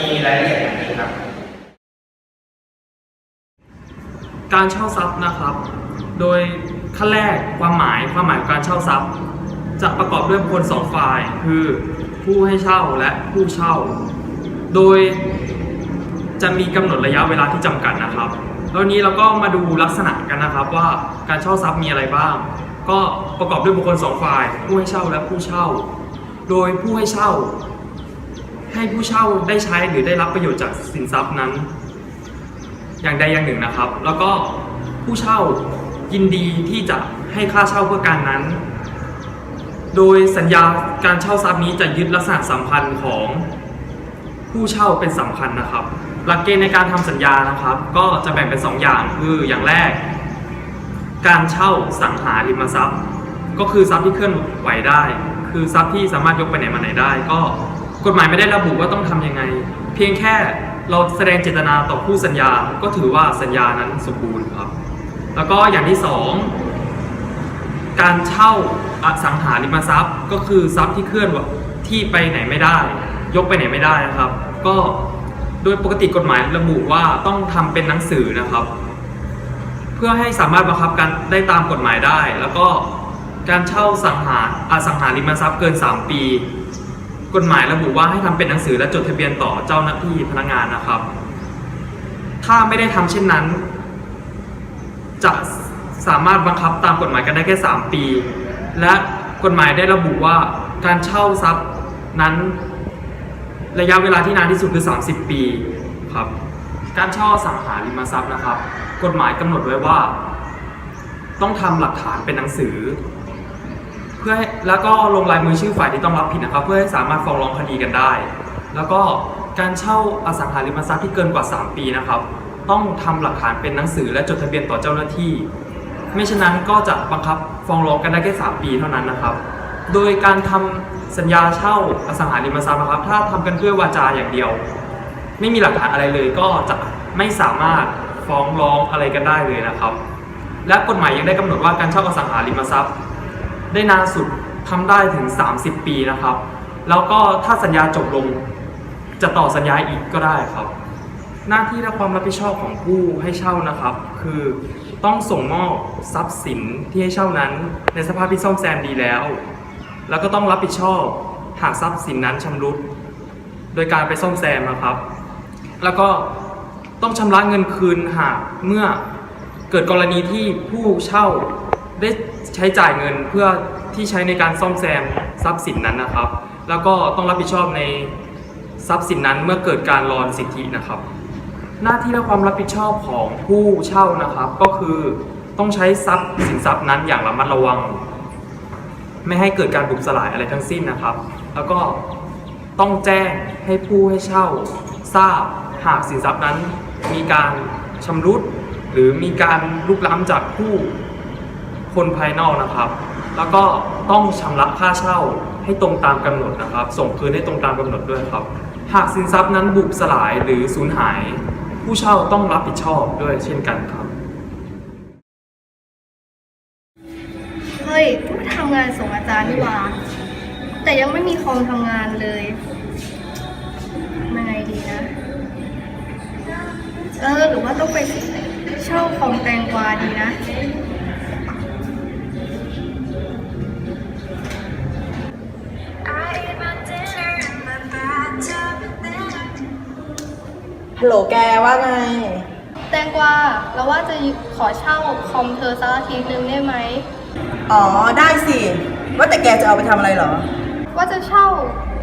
มีรายละเอียดอย่างนี้ครับ การเช่าทรัพย์นะครับ โดยขั้นแรกความหมายความหมายของการเช่าทรัพย์ จะประกอบด้วยบุคคลสองฝ่ายคือผู้ให้เช่าและผู้เช่า โดยจะมีกำหนดระยะเวลาที่จำกัดนะครับแล้ววันนี้เราก็มาดูลักษณะกันนะครับว่าการเช่าทรัพย์มีอะไรบ้าง ก็ประกอบด้วยบุคคลสองฝ่าย ผู้ให้เช่าและผู้เช่า โดยผู้ให้เช่า ให้ผู้เช่าได้ใช้หรือได้รับประโยชน์จากสินทรัพย์นั้น อย่างใดอย่างหนึ่งนะครับ แล้วก็ผู้เช่ายินดีที่จะให้ค่าเช่าเพื่อการนั้น โดยสัญญาการเช่าทรัพย์นี้จะยึดลักษณะสัมพันธ์ของผู้เช่าเป็นสำคัญนะครับ หลักเกณฑ์ในการทำสัญญานะครับ ก็จะแบ่งเป็น 2 อย่างคืออย่างแรก การเช่าสังหาริมทรัพย์ ก็คือทรัพย์ที่เคลื่อนไหวได้ คือทรัพย์ที่สามารถยกไปไหนมาไหนได้ ก็ กฎหมายไม่ได้ระบุว่าต้องทำยังไง เพียงแค่เราแสดงเจตนาต่อผู้สัญญา ก็ถือว่าสัญญานั้นสมบูรณ์ครับ แล้วก็อย่างที่สองการเช่าอสังหาริมทรัพย์ ก็คือทรัพย์ที่เคลื่อนที่ไปไหนไม่ได้ ยกไปไหนไม่ได้นะครับ ก็โดยปกติกฎหมายระบุว่าต้องทำเป็นหนังสือนะครับ เพื่อให้สามารถบังคับกันได้ตามกฎหมายได้ แล้วก็การเช่าสังหาอสังหาริมทรัพย์เกิน 3 ปี กฎหมายระบุว่าให้ทำเป็นหนังสือและจดทะเบียนต่อเจ้าหน้าที่พนักงานนะครับ ถ้าไม่ได้ทำเช่นนั้น จะสามารถบังคับตามกฎหมายกันได้แค่ 3 ปี และกฎหมายได้ระบุว่าการเช่าทรัพย์นั้น ระยะเวลาที่นานที่สุดคือ 30 ปีครับ การเช่าสังหาริมทรัพย์นะครับ กฎหมายกำหนดไว้ว่า ต้องทำหลักฐานเป็นหนังสือ เพื่อให้แล้วก็ลงลายมือชื่อฝ่ายที่ต้องรับผิดนะครับ เพื่อให้สามารถฟ้องร้องคดีกันได้ แล้วก็การเช่าอสังหาริมทรัพย์ที่เกินกว่า 3 ปีนะครับ ต้องทำหลักฐานเป็นหนังสือและจดทะเบียนต่อเจ้าหน้าที่ ไม่ฉะนั้นก็จะบังคับฟ้องร้องกันได้แค่ 3 ปีเท่านั้นนะครับ โดยการทำสัญญาเช่าอสังหาริมทรัพย์นะครับ ถ้าทำกันด้วยวาจาอย่างเดียว ไม่มีหลักฐานอะไรเลยก็จะไม่สามารถฟ้องร้องอะไรกันได้เลยนะครับ และกฎหมายยังได้กำหนดว่าการเช่าอสังหาริมทรัพย์ ได้นานสุดทำได้ถึง 30 ปีนะครับ แล้วก็ถ้าสัญญาจบลงจะต่อสัญญาอีกก็ได้ครับ หน้าที่และความรับผิดชอบของผู้ให้เช่านะครับ คือต้องส่งมอบทรัพย์สินที่ให้เช่านั้น ในสภาพที่ซ่อมแซมดีแล้ว แล้วก็ต้องรับผิดชอบหากทรัพย์สินนั้นชำรุด โดยการไปซ่อมแซมนะครับ แล้วก็ต้องชำระเงินคืนหากเมื่อเกิดกรณีที่ผู้เช่าได้ ใช้จ่ายเงินเพื่อที่ใช้ในการซ่อมแซมทรัพย์สินนั้นนะครับ แล้วก็ต้องรับผิดชอบในทรัพย์สินนั้นเมื่อเกิดการรอนสิทธินะครับ หน้าที่และความรับผิดชอบของผู้เช่านะครับ ก็คือต้องใช้ทรัพย์สินทรัพย์นั้นอย่างระมัดระวัง ไม่ให้เกิดการบุกสลายอะไรทั้งสิ้นนะครับ แล้วก็ต้องแจ้งให้ผู้ให้เช่า ทราบหากสินทรัพย์นั้นมีการชำรุดหรือมีการลุกล้ำจากผู้ คนภายนอกนะครับ แล้วก็ต้องชำระค่าเช่าให้ตรงตามกำหนดนะครับ ส่งคืนให้ตรงตามกำหนดด้วยครับ หากสินทรัพย์นั้นบุบสลายหรือสูญหาย ผู้เช่าต้องรับผิดชอบด้วยเช่นกันครับ เฮ้ยพิ่งทำงานส่งอาจารย์นี่หว่า แต่ยังไม่มีคอมทำงานเลยมาไงดีนะ เออ หรือว่าต้องไปเช่าคอมแตงกวาดีนะ ฮัลโหลแกว่าไง แตงกวาเราว่าจะขอเช่าคอมเธอสักอาทิตย์หนึ่งได้ไหม อ๋อได้สิ ว่าแต่แกจะเอาไปทำอะไรเหรอ ว่าจะเช่า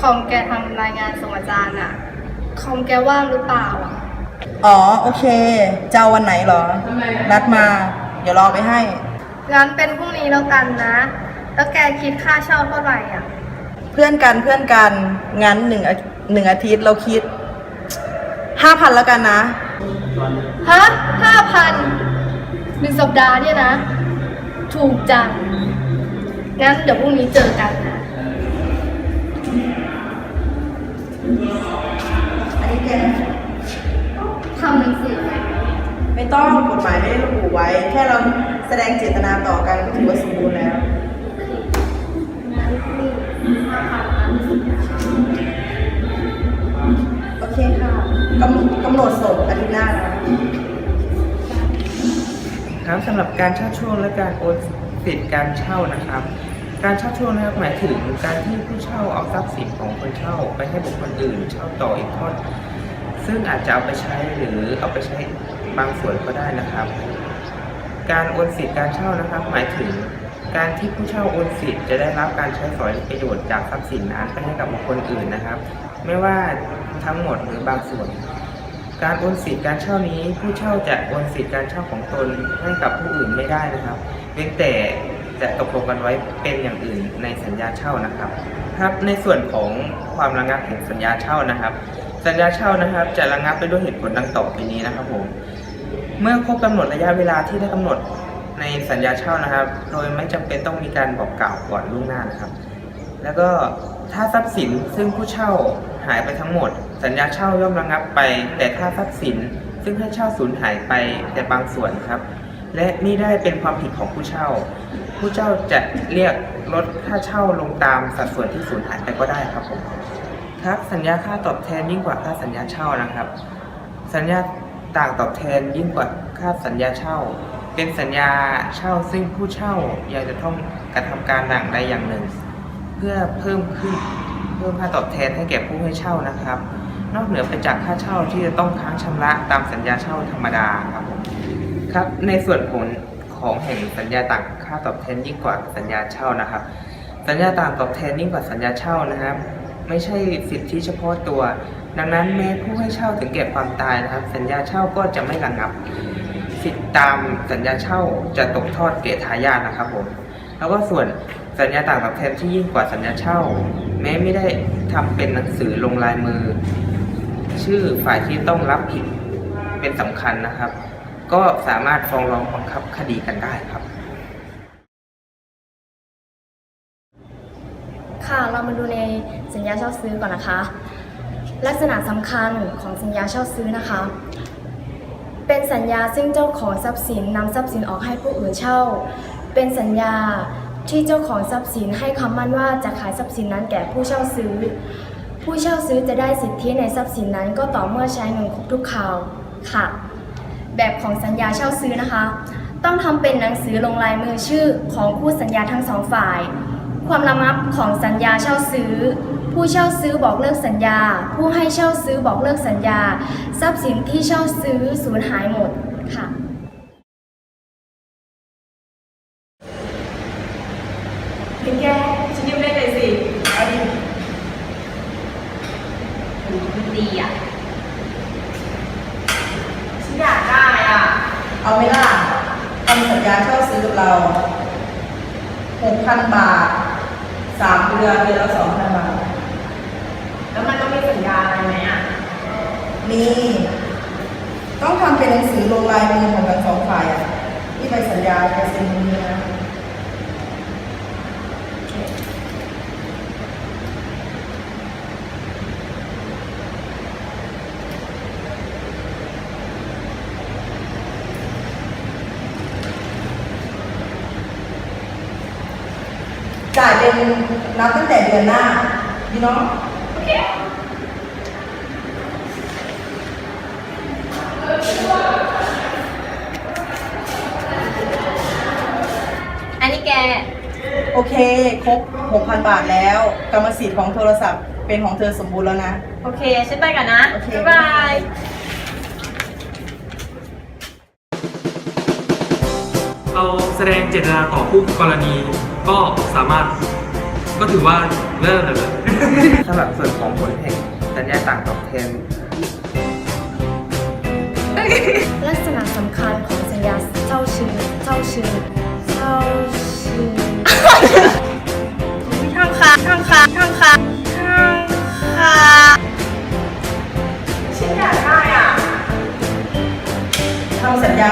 คอมแกทำรายงานส่งอาจารย์อะคอมแกว่างหรือเปล่าอะอ๋อโอเคจะเอาวันไหนเหรอ นัดมา เดี๋ยวรอไปให้ งั้นเป็นพรุ่งนี้แล้วกันนะ แล้วแกคิดค่าเช่าเท่าไหร่อะเพื่อนกันเพื่อนกันงั้นหนึ่งอาหนึ่งอาทิตย์เราคิด ห้าพันแล้วกันนะ ฮะห้าพันหนึ่งสัปดาห์เนี่ยนะ ถูกจัง งั้นเดี๋ยวพรุ่งนี้เจอกันนะ อันนี้แกทำหนังสือไหมไม่ต้องกฎหมายไม่ได้ระบุไว้ แค่เราแสดงเจตนาต่อกันก็ถือว่าสมบูรณ์แล้ว งั้นนี่ห้าพัน กำกำหนดส่งอาทิตย์หน้านะครับสำหรับการเช่าช่วงและการโอนสิทธิ์การเช่านะครับ การเช่าช่วงนะครับหมายถึงการที่ผู้เช่าเอาทรัพย์สินของคนเช่า ไปให้บุคคลอื่นเช่าต่ออีกทอดซึ่งอาจจะเอาไปใช้หรือเอาไปใช้บางส่วนก็ได้นะครับ การโอนสิทธิ์การเช่านะครับ หมายถึงการที่ผู้เช่าโอนสิทธิ์จะได้รับการใช้สอยประโยชน์จากทรัพย์สินนั้นไปให้กับบุคคลอื่นนะครับ ไม่ว่า ทั้งหมดหรือบางส่วน การโอนสิทธิ์การเช่านี้ ผู้เช่าจะโอนสิทธิ์การเช่าของตนให้กับผู้อื่นไม่ได้นะครับ เว้นแต่จะตกลงกันไว้เป็นอย่างอื่นในสัญญาเช่านะครับ ครับในส่วนของความระงับแห่งสัญญาเช่านะครับ สัญญาเช่านะครับจะระงับไปด้วยเหตุผลดังต่อไปนี้นะครับผมเมื่อครบกำหนดระยะเวลาที่ได้กำหนดในสัญญาเช่านะครับ โดยไม่จำเป็นต้องมีการบอกกล่าวก่อนล่วงหน้านะครับ แล้วก็ถ้าทรัพย์สินซึ่งผู้เช่าหายไปทั้งหมด สัญญาเช่าย่อมระงับไป แต่ถ้าทรัพย์สิน ซึ่งให้เช่าสูญหายไปแต่บางส่วนครับ และนี่ได้เป็นความผิดของผู้เช่า ผู้เช่าจะเรียกลดค่าเช่าลงตามสัดส่วนที่สูญหายไปก็ได้ครับผมครับสัญญาค่าตอบแทนยิ่งกว่าค่าสัญญาเช่านะครับ สัญญาต่างตอบแทนยิ่งกว่าค่าสัญญาเช่า เป็นสัญญาเช่าซึ่งผู้เช่าอยากจะต้องกระทำการอย่างใดอย่างหนึ่ง เพื่อเพิ่มขึ้นเพิ่มค่าตอบแทนให้แก่ผู้ให้เช่านะครับ นอกเหนือไปจากค่าเช่าที่จะต้องค้างชำระตามสัญญาเช่าธรรมดาครับผมครับในส่วนผลของแห่งสัญญาต่างค่าตอบแทนยิ่งกว่าสัญญาเช่านะครับ สัญญาต่างตอบแทนยิ่งกว่าสัญญาเช่านะครับไม่ใช่สิทธิเฉพาะตัว ดังนั้นแม้ผู้ให้เช่าถึงแก่ความตายนะครับ สัญญาเช่าก็จะไม่ระงับ สิทธิตามสัญญาเช่าจะตกทอดแก่ทายาทนะครับผมแล้วก็ส่วนสัญญาต่างตอบแทนที่ยิ่งกว่าสัญญาเช่า แม้ไม่ได้ทำเป็นหนังสือลงลายมือ ชื่อฝ่ายที่ต้องรับผิดเป็นสำคัญนะครับ ก็สามารถฟ้องร้องบังคับคดีกันได้ครับ ค่ะเรามาดูในสัญญาเช่าซื้อก่อนนะคะ ลักษณะสำคัญของสัญญาเช่าซื้อนะคะ เป็นสัญญาซึ่งเจ้าของทรัพย์สินนำทรัพย์สินออกให้ผู้อื่นเช่า เป็นสัญญาที่เจ้าของทรัพย์สินให้คำมั่นว่าจะขายทรัพย์สินนั้นแก่ผู้เช่าซื้อ ผู้เช่าซื้อจะได้สิทธิในทรัพย์สินนั้นก็ต่อเมื่อใช้เงินครบทุกคราวค่ะ แบบของสัญญาเช่าซื้อนะคะ ต้องทำเป็นหนังสือลงลายมือชื่อของคู่สัญญาทั้งสองฝ่าย ความระงับของสัญญาเช่าซื้อ ผู้เช่าซื้อบอกเลิกสัญญา ผู้ให้เช่าซื้อบอกเลิกสัญญา ทรัพย์สินที่เช่าซื้อสูญหายหมดค่ะ พี่แกฉันยืมได้เลยสิเอาดิ ดีอะ ฉันอยากได้อะ เอาไหมล่ะ ทำสัญญาเช่าซื้อกับเราหกพันบาทสามเดือนเดือนละสองพันบาท แล้วมันต้องมีสัญญาอะไรไหมอะ มี ต้องทำเป็นหนังสือลงลายมือของทั้งสองฝ่ายอะที่ไปสัญญาไปเซ็นตรงนี้นะ เป็นนับตั้งแต่เดือนหน้าพี่น้องอันนี้แก โอเค ครบ 6,000 บาทแล้ว กรรมสิทธิ์ของโทรศัพท์เป็นของเธอสมบูรณ์แล้วนะ โอเค ฉันไปก่อนนะ โอเค บ๊ายบายเราแสดงเจตนาต่อผู้กรณีก็สามารถ ก็ถือว่าเลิกเลยสำหรับส่วนของผลแห่งสัญญาต่างตอบแทนลักษณะสำคัญของสัญญาเช่าซื้อเช่าซื้อเช่าซื้อช่างค่ะช่างค่ะช่างค่ะช่างค่ะฉันอยากได้อะทำสัญญา